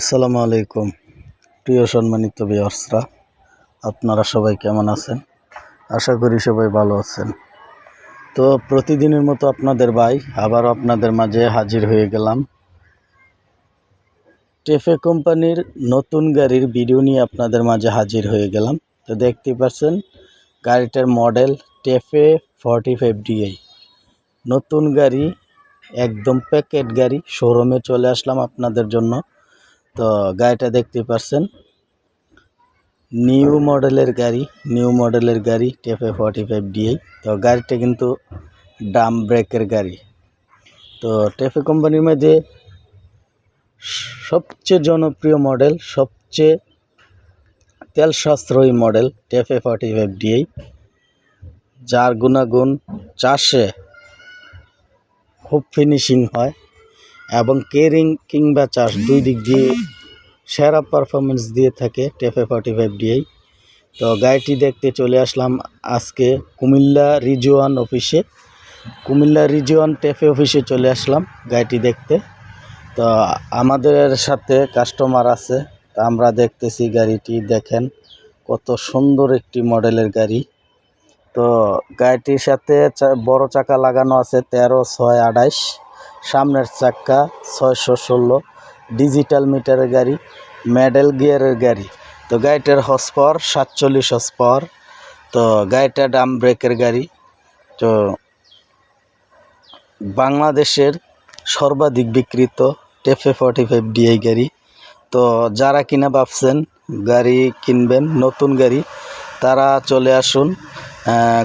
আসসালামু আলাইকুম। প্রিয় সম্মানিত বিয়ার্সরা আপনারা সবাই কেমন আছেন? আশা করি সবাই ভালো আছেন। তো প্রতিদিনের মতো আপনাদের ভাই, আবারও আপনাদের মাঝে হাজির হয়ে গেলাম। টেফে কোম্পানির নতুন গাড়ির ভিডিও নিয়ে আপনাদের মাঝে হাজির হয়ে গেলাম। তো দেখতে পাচ্ছেন, গাড়িটার model TAFE forty five DI নতুন গাড়ি, একদম প্যাকেট গাড়ি, শোরুমে চলে আসলাম আপনাদের জন্য। তো গাড়িটা দেখতে পাচ্ছেন নিউ মডেলের গাড়ি, নিউ মডেলের গাড়ি, টেফে ফর্টি ফাইভ ডিআই তো গাড়িটা কিন্তু ডাম ব্রেকের গাড়ি। তো টেফে কোম্পানির মধ্যে সবচেয়ে জনপ্রিয় মডেল, সবচেয়ে তেল সাশ্রয়ী model TAFE forty five DI যার গুণাগুণ চাষে খুব ফিনিশিং হয়। এবং কেরিং কিংবা চাষ দুই দিক দিয়ে সেরা পারফরমেন্স দিয়ে থাকে টেফে ফর্টি ফাইভ ডিআই তো গাড়িটি দেখতে চলে আসলাম আজকে কুমিল্লা রিজওয়ান অফিসে। কুমিল্লা রিজওয়ান টেফে অফিসে চলে আসলাম গাড়িটি দেখতে। তো আমাদের সাথে কাস্টমার আছে, তা আমরা দেখতেছি গাড়িটি, দেখেন কত সুন্দর একটি মডেলের গাড়ি। তো গাড়িটির সাথে বড় চাকা লাগানো আছে তেরো ছয় আঠাইশ সামনের চাক্কা ছয়শো ষোলো ডিজিটাল মিটারের গাড়ি, মেডেল গিয়ারের গাড়ি। তো গাড়িটার হর্স পাওয়ার সাতচল্লিশ হর্স পাওয়ার তো গাড়িটা ডাম ব্রেকের গাড়ি। তো বাংলাদেশের সর্বাধিক বিক্রিত টেফে ফর্টি ফাইভ ডিআই গাড়ি। তো যারা কিনা ভাবছেন গাড়ি কিনবেন, নতুন গাড়ি, তারা চলে আসুন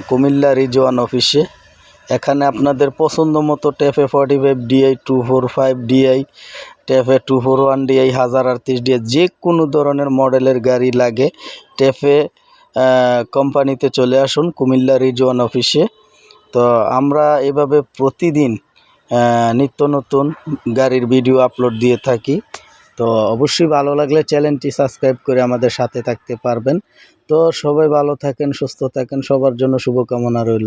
কুমিল্লা রিজওয়ান অফিসে। এখানে আপনাদের পছন্দ মতো TAFE forty five DI two four five, DI TAFE two four one, DI হাজার আটত্রিশ, ডিআই যে কোনো ধরনের মডেলের গাড়ি লাগে টেফে কোম্পানিতে চলে আসুন, কুমিল্লা রিজওয়ান অফিসে। তো আমরা এভাবে প্রতিদিন নিত্য নতুন গাড়ির ভিডিও আপলোড দিয়ে থাকি। তো অবশ্যই ভালো লাগলে চ্যানেলটি সাবস্ক্রাইব করে আমাদের সাথে থাকতে পারবেন। তো সবাই ভালো থাকেন, সুস্থ থাকেন, সবার জন্য শুভকামনা রইল।